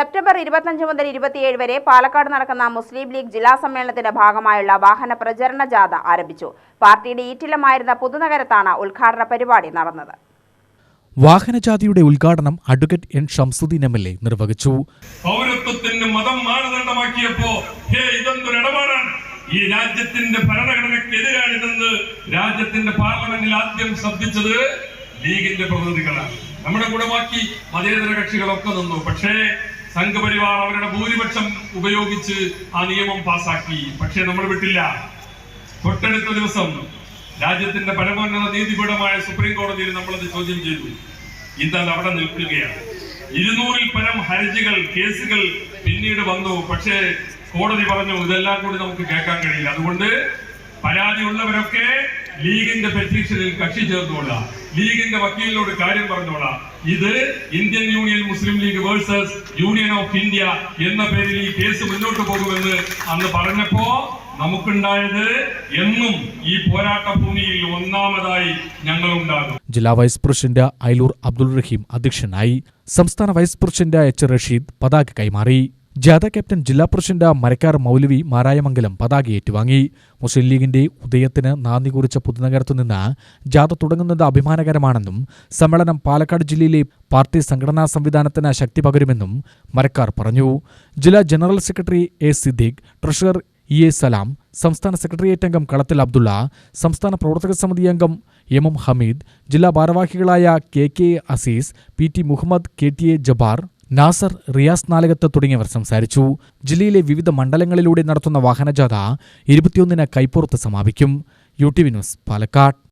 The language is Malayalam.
സെപ്റ്റംബർ ഇരുപത്തഞ്ച് മുതൽ ഇരുപത്തിയേഴ് വരെ പാലക്കാട് നടക്കുന്ന മുസ്ലിം ലീഗ് ജില്ലാ സമ്മേളനത്തിന്റെ ഭാഗമായുള്ള വാഹന പ്രചരണ ജാഥ ആരംഭിച്ചു. പാർട്ടിയുടെ ഈറ്റിലമായിരുന്ന പുതുനഗരത്താണ് ഉദ്ഘാടന പരിപാടി നടന്നത്. വാഹനജാതിയുടെ ഉദ്ഘാടനം advocate N Shamsuddin M L A നിർവഹിച്ചു. പൗരത്വത്തിന് മതം മാനദണ്ഡമാക്കിയപ്പോ ഇടപാടാണ്. ഈ രാജ്യത്തിന്റെ ഭരണഘടനയ്ക്കെതിരാണിതെന്ന് രാജ്യത്തിന്റെ പാർലമെന്റിൽ ആദ്യം ശ്രദ്ധിച്ചത് ലീഗിന്റെ പ്രതിനിധികളാണ്. നമ്മുടെ കൂടെ ബാക്കി മതേതര കക്ഷികളൊക്കെ നിന്നു. പക്ഷേ സംഘപരിവാർ അവരുടെ ഭൂരിപക്ഷം ഉപയോഗിച്ച് ആ നിയമം പാസാക്കി പക്ഷെ നമ്മൾ വിട്ടില്ല. തൊട്ടടുത്ത ദിവസം രാജ്യത്തിന്റെ പരമോന്നത നീതിപീഠമായ സുപ്രീം കോടതിയിൽ നമ്മളത് ചോദ്യം ചെയ്തു. ഇന്നത് അവിടെ നിൽക്കുകയാണ്. ഇരുന്നൂറിൽ പരം ഹർജികൾ കേസുകൾ പിന്നീട് വന്നു. പക്ഷേ കോടതി പറഞ്ഞു ഇതെല്ലാം കൂടി നമുക്ക് കേൾക്കാൻ കഴിയില്ല. അതുകൊണ്ട് പരാതി ഉള്ളവരൊക്കെ ലീഗിന്റെ പെറ്റീഷനിൽ കക്ഷി ചേർന്നോളാം. ലീഗിന്റെ വക്കീലിനോട് കാര്യം പറഞ്ഞോളാം. ഇത് Indian union Muslim league versus union of India എന്ന പേരിൽ ഈ കേസ് മുന്നോട്ട് പോകുമെന്ന് അന്ന് പറഞ്ഞപ്പോ നമുക്കുണ്ടായത് എന്നും ഈ പോരാട്ട ഭൂമിയിൽ ഒന്നാമതായി ഞങ്ങൾ ഉണ്ടാകും ജില്ലാ വൈസ് പ്രസിഡന്റ് അയലൂർ അബ്ദുൾ റഹീം അധ്യക്ഷനായി. സംസ്ഥാന വൈസ് പ്രസിഡന്റ് എച്ച് റഷീദ് പതാക കൈമാറി. ജാഥ ക്യാപ്റ്റൻ ജില്ലാ പ്രസിഡന്റ് മരക്കാർ മൗലവി മാരായമംഗലം പതാക ഏറ്റുവാങ്ങി. മുസ്ലിം ലീഗിന്റെ ഉദയത്തിന് നാന്ദി കുറിച്ച പുതുനഗരത്തു നിന്ന് ജാഥ തുടങ്ങുന്നത് അഭിമാനകരമാണെന്നും സമ്മേളനം പാലക്കാട് ജില്ലയിലെ പാർട്ടി സംഘടനാ സംവിധാനത്തിന് ശക്തി പകരുമെന്നും മരക്കാർ പറഞ്ഞു. ജില്ലാ general secretary A Siddique treasurer E A Salam സംസ്ഥാന സെക്രട്ടേറിയറ്റ് അംഗം കളത്തിൽ അബ്ദുള്ള സംസ്ഥാന പ്രവർത്തക സമിതി അംഗം എം എം ഹമീദ് ജില്ലാ ഭാരവാഹികളായ K K Azeez P T Muhammad K T A Jabbar Nasar Riyas Nalakath തുടങ്ങിയവർ സംസാരിച്ചു. ജില്ലയിലെ വിവിധ മണ്ഡലങ്ങളിലൂടെ നടത്തുന്ന വാഹനജാഥ ഇരുപത്തിയൊന്നിന് കൈപ്പുറത്ത് സമാപിക്കും. U T V news Palakkad.